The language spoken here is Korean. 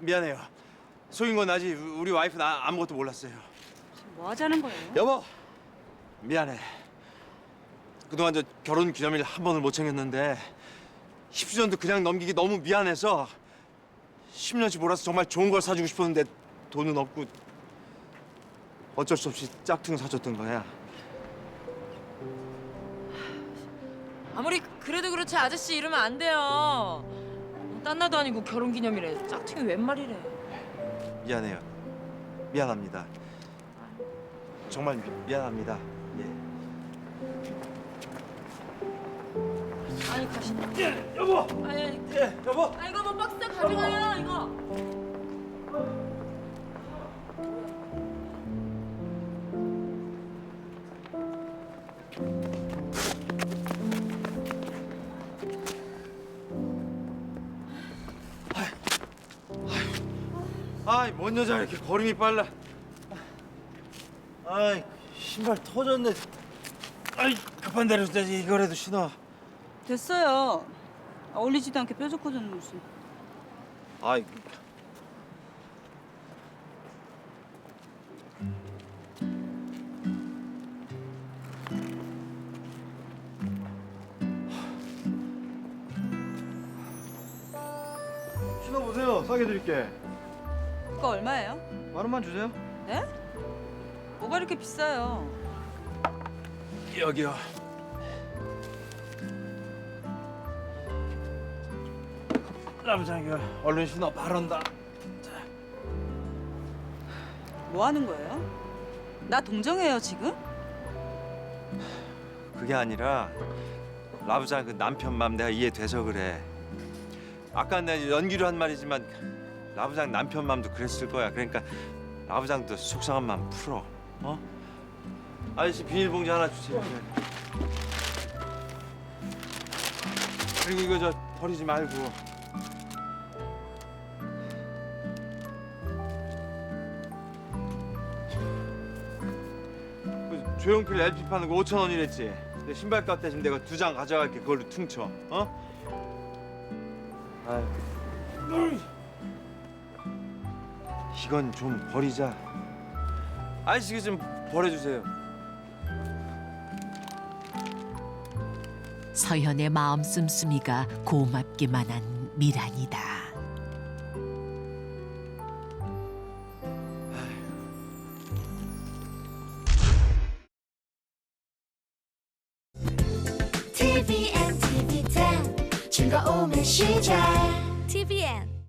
미안해요. 속인 건 나지 우리 와이프 나 아무것도 몰랐어요. 뭐 하자는 거예요? 여보 미안해. 그동안 저 결혼 기념일 한 번을 못 챙겼는데 10주년도 그냥 넘기기 너무 미안해서 10년치 몰아서 정말 좋은 걸 사주고 싶었는데 돈은 없고 어쩔 수 없이 짝퉁 사줬던 거야. 아무리 그래도 그렇지 아저씨 이러면 안 돼요. 딴 나도 아니고 결혼 기념일에 짝퉁이 웬 말이래. 미안해요. 미안합니다. 정말 미, 미안합니다. 예. 아니 가시. 예, 여보. 아니 아니. 예, 여보. 아 이거 뭐 박스 가져가요 이거. 아이, 뭔 여자 이렇게 걸음이 빨라. 아이, 신발 터졌네. 아이, 급한 대로 되지 이거라도 신어. 됐어요. 어울리지도 않게 뾰족해졌는 무슨. 아이. 신어 보세요. 싸게 드릴게. 그거 얼마예요? 만 원만 주세요. 네? 뭐가 이렇게 비싸요? 여기요. 남자이 얼른 신어 바른다. 뭐 하는 거예요? 나 동정해요 지금? 그게 아니라 라부장 그 남편 맘 내가 이해돼서 그래. 아까 내가 연기로 한 말이지만 라부장 남편 맘도 그랬을 거야. 그러니까 라부장도 속상한 마음 풀어. 어? 아저씨 비닐봉지 하나 주세요. 그리고 이거 저 버리지 말고. 그 조용필 LP 파는 거 5천 원이랬지. 내 신발값 대신 내가 두 장 가져갈게. 그걸로 퉁쳐. 어? 아유. 이건 좀 버리자. 아저씨 좀 버려주세요. 서현의 마음 씀씀이가 고맙기만 한 미란이다. TVN, TV10 즐거움의 시작 TVN